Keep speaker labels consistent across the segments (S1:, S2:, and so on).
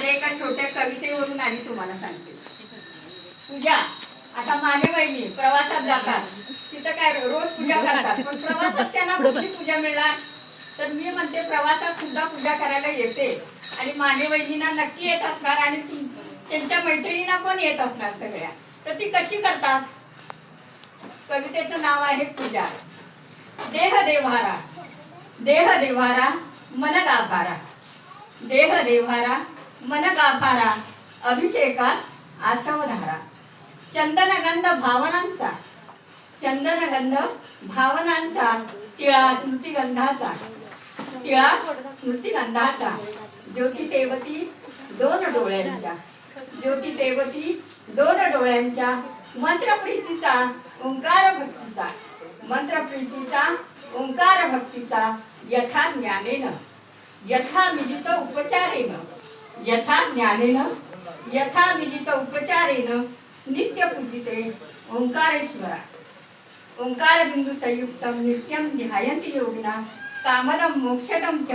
S1: माझ्या एका छोट्या कवितेवरून आणि तुम्हाला सांगते. पूजा आता माने वहिनी प्रवासात जातात. तिथं काय रोज पूजा करतात. पण प्रवासात त्यांना कुठली पूजा मिळणार? तर मी म्हणते प्रवासात सुद्धा पूजा करायला येते. आणि माने वहिनींना नक्की येत असणार आणि त्यांच्या मैत्रिणींना पण येत असणार सगळ्या. तर ती कशी करतात? कवितेचं नाव आहे पूजा. देह देव्हारा. देह देव्हारा मन गाभारा देह देव्हारा मन गाभारा अभिषेकात आसवधारा. चंदनगंध भावनांचा. चंदनगंध भावनांचा तिळा स्मृतिगंधाचा. तिळा स्मृतिगंधाचा. ज्योती देवती दोन डोळ्यांच्या. ज्योती देवती दोन डोळ्यांच्या. मंत्रप्रीतीचा ओंकार भक्तीचा मंत्रप्रीतीचा ओंकार भक्तीचा यथा ज्ञानेन यथा मिजित उपचारेन. यथा ज्ञानेन यथा मिलित उपचारेन नित्य पूजिते ओंकारेश्वरा। ओंकार बिंदू संयुक्तम नित्यम ध्यायन्ति योगिना कामदम मोक्षदम च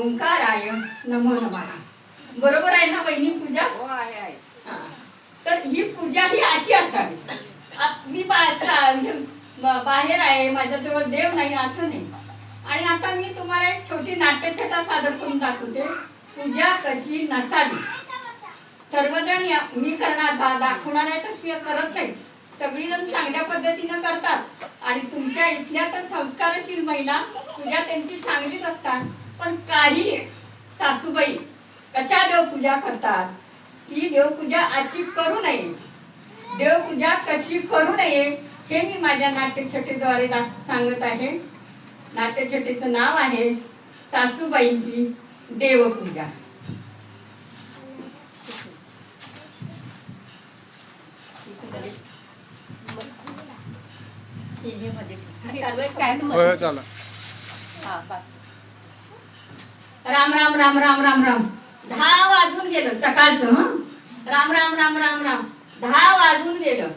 S1: ओंकाराय नमो नमः। बरोबर आहे ना वहिनी पूजा? हा. तर ही पूजा ही अशी असावी. मी बाहेर आहे माझ्याजवळ देव नाही असं नाही. आणि आता मी तुम्हाला एक छोटी नाट्यछटा सादर करून दाखवते. पूजा कशी नसावी? सर्वजण या मी करणार दा- दाखवणार आहे तशी करत नाही. सगळीजण चांगल्या पद्धतीनं करतात. आणि तुमच्या इथल्या तर संस्कारशील महिला पूजा त्यांची चांगलीच असतात. पण काही सासूबाई कशा देवपूजा करतात? ती देवपूजा अशी करू नये. देवपूजा कशी करू नये हे मी माझ्या नाट्यछटेद्वारे दा- सांगत आहे. नाट्यछटेचं नाव आहे सासूबाईंची देवपूजा. राम राम राम राम राम राम. दहा वाजून गेलं सकाळचं? राम राम राम राम राम. दहा वाजून गेलं.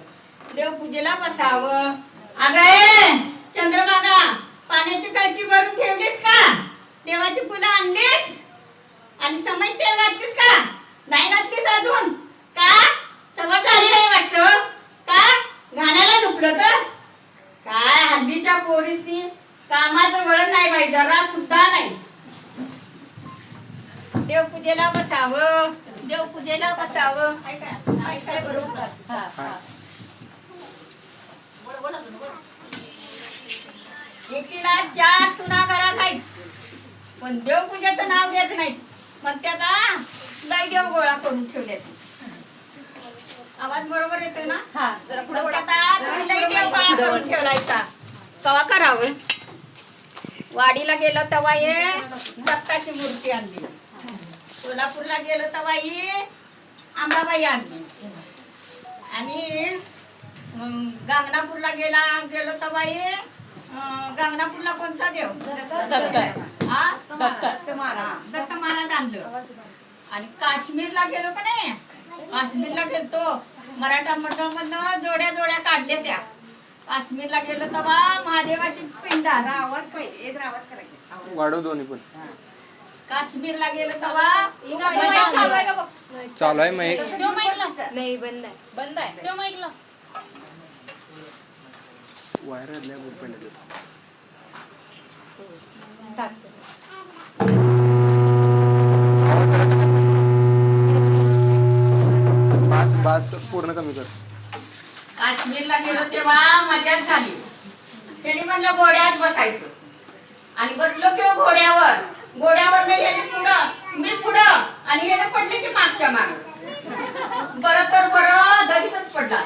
S1: देवपूजेला बसावं. अगं चंद्रभागा पाण्याची कळशी भरून ठेवलीस का? देवाची फुलं आणलीस? आणि समय तेल घातलीस का? नाही घातलीस अजून? का? सवय झाली नाही वाटतं का? घाण्याला दुपलं तर? काय हल्लीच्या पोरीसनी कामाचं वळण नाही बाई जरा सुद्धा नाही. देवपूजेला बसावं देवपूजेला बसावं. ऐका ऐकाय बरोबर एकीला चार सुना घरात आहेत पण देवपूजेचं नाव घेत नाहीत. मग त्याला लय देव गोळा करून ठेवले आवाज बरोबर येतोय ना? तुम्ही लय देव गोळा करून ठेवलायचा. कवा करावं? वाडीला गेलो तेव्हा ये दत्ताची मूर्ती आणली. सोलापूरला गेलो तेव्हा ही अंबाबाई आणली. आणि अं, गांगणापूरला गेला गेलो तेव्हा ही अं, गांगणापूरला कोणता देव? दत्त महाराज आणलं. आणि काश्मीरला गेलो का नाही? काश्मीरला गेलतो. मराठा मंडळ मधनं जोड्या जोड्या काढल्या त्या. काश्मीरला गेलो तेव्हा महादेवाची पिंड.
S2: आवाज पाहिजे एक आवाज करायचा.
S3: वाढव दोन्ही पण.
S1: काश्मीरला गेलो तेव्हा
S3: चालू आहे मग एक
S4: नाही बंद आहे
S1: बंद आहे.
S4: तो माईकला.
S3: वायर आल्या बास बास पूर्ण कमी कर.
S1: काश्मीरला गेलो तेव्हा मजाच झाली. त्यांनी म्हणलं घोड्यात बसायचो. आणि बसलो किंवा घोड्यावर. घोड्यावर नाही याने पुढं. मी पुढं. आणि याने पडले की मागच्या माग. बरं तर बरं दरीतच पडला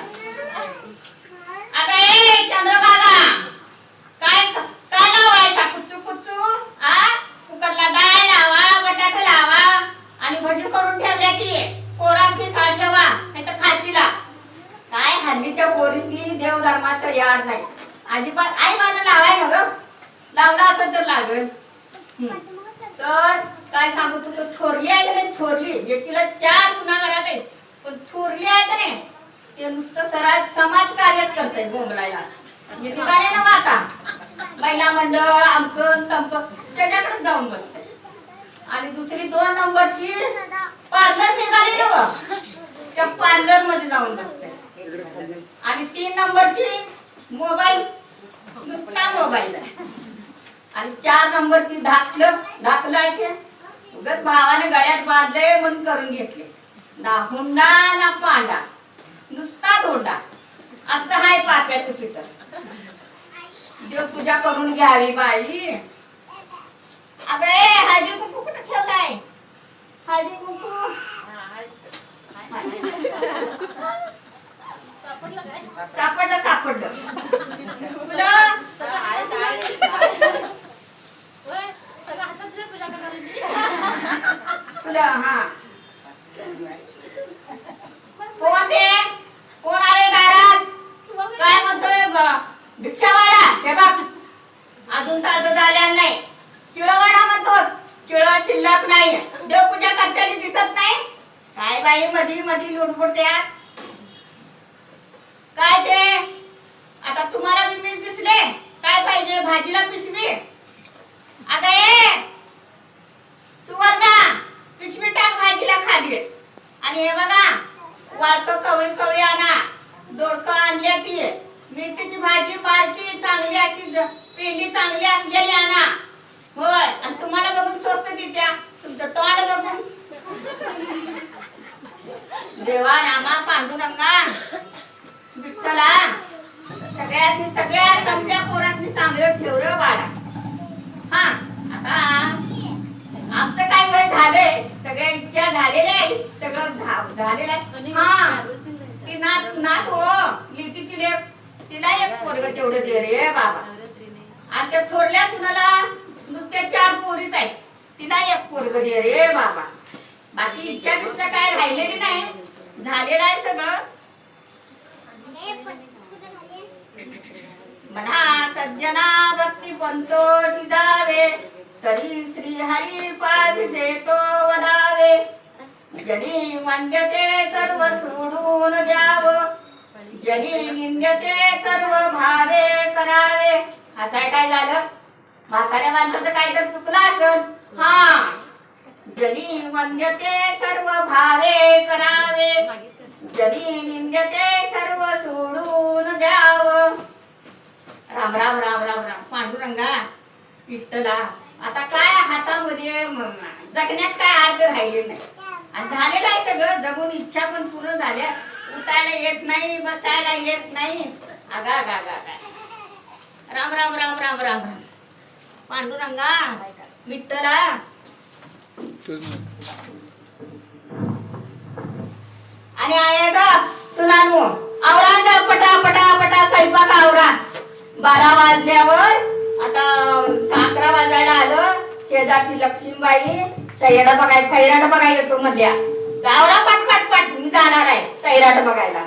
S1: आता ए चंद्रबागा काय काय लावायचा कुच्चू कुच्चू आ कुकरला डाळ लावा बटाटा लावा आणि भजी करून ठेवल्या की पोरांची थाळ ठेवा नाही तर खाशीला काय हल्लीच्या पोरीसनी देवधर्माचं याड नाही अजिबात आई मला लावाय ना ग लावला असं तर लागल हम्म. तर काय सांगू तू थोरली आहे का नाही? थोरली. व्यक्तीला चार सुना घरात आहे पण थोरली आहे का नाही? ते नुसतं सरा समाज कार्यच करतंय बोंबलायला. म्हणजे ना आता महिला मंडळ आमकन तंप त्याच्याकडे जाऊन बसते. आणि दुसरी दोन नंबरची पार्लर निघाली ना बघ. त्या पार्लरमध्ये जाऊन बसते. आणि तीन नंबरची मोबाईल नुसता मोबाईल. आणि चार नंबरची धाकलं धाकलं आहे ते. उगाच भावाने गळ्यात बांधले म्हणून करून घेतले. ना हुंडा ना पांडा. नुसता धोंडा. असं आहे पाप्याचं पितर जो पूजा करून घ्यावी बाई. अगं ए, हळदी कुठं ठेवलाय हळदी कुंकू सापडलं सापडलं तुला तुला हा कोण ते कोण आले दारात काय म्हणतोय ब- भिक्षावाडा हे बघ अजून ताजं झाल्या नाही शिळवाडा म्हणतो शिळ शिल्लक नाही देवपूजा करताना दिसत नाही काय मधी मधी लुडबुडत्या काय ते? आता तुम्हाला बी मीच दिसले. काय पाहिजे? भाजीला पिशवी. अगं ए सुवर्णा पिशवी टाक भाजीला खाली. आणि हे बघा वाळक कवळी कवळी आणा. दोडकं आणल्या ती. मेथीची भाजी बारकी चांगली अशी पेंडी चांगली असलेली आणा. होय आणि तुम्हाला बघून स्वस्त देत्या. तुमचं तोंड बघून. देवा रामा पांडुरंगा विठ्ठला सगळ्यांनी सगळ्या समजा पोरांनी चांगलं ठेवलं बाळा. हा आता आमचं काय वय झालंय? सगळ्या इच्छा झालेल्या आहेत. सगळं झालेलं आहे. हा ती नात नात हो लिकीची लेख तिला एक पोरग तेवढं दे रे बाबा. आमच्या थोरल्या सुनाला नुसत्या चार पोरीच आहेत. तिला एक पोरग दे रे बाबा. बाकी इच्छा बिच्छा काय राहिलेली नाही. झालेलं आहे सगळं? म्हणा सज्जना भक्ती पंतो शिजावे तरी श्री हरी पाविजे तो वधावे. जनी मान्यते सर्व सोडून द्याव. जनी निंद्यते सर्व भावे करावे. असं काय झालं? म्हाताऱ्या माणसाचं काय तर चुकलं असल? हा. जनी वंद्यते सर्व भावे करावे. जनी निंद्यते सर्व सोडून द्याव. राम राम राम राम राम. पांडुरंगा इष्टला आता काय हातामध्ये जगण्यात काय अर्थ राहिले नाही. आणि झालेलं आहे सगळं. जगून इच्छा पण पूर्ण झाल्या. उठायला येत नाही बसायला येत नाही. अगा गा गा राम राम राम राम राम राम. पांडुरंगा विठ्ठला आणि आहे तुला नु आवरा ग पटा पटा पटा स्वयंपाक आवरा बारा वाजल्यावर आता अकरा वाजायला आलं. शेजारची लक्ष्मीबाई सैराट बघायला सैराट बघायला येतो मधल्या. आवरा पट पट पट मी जाणार आहे सैराट बघायला.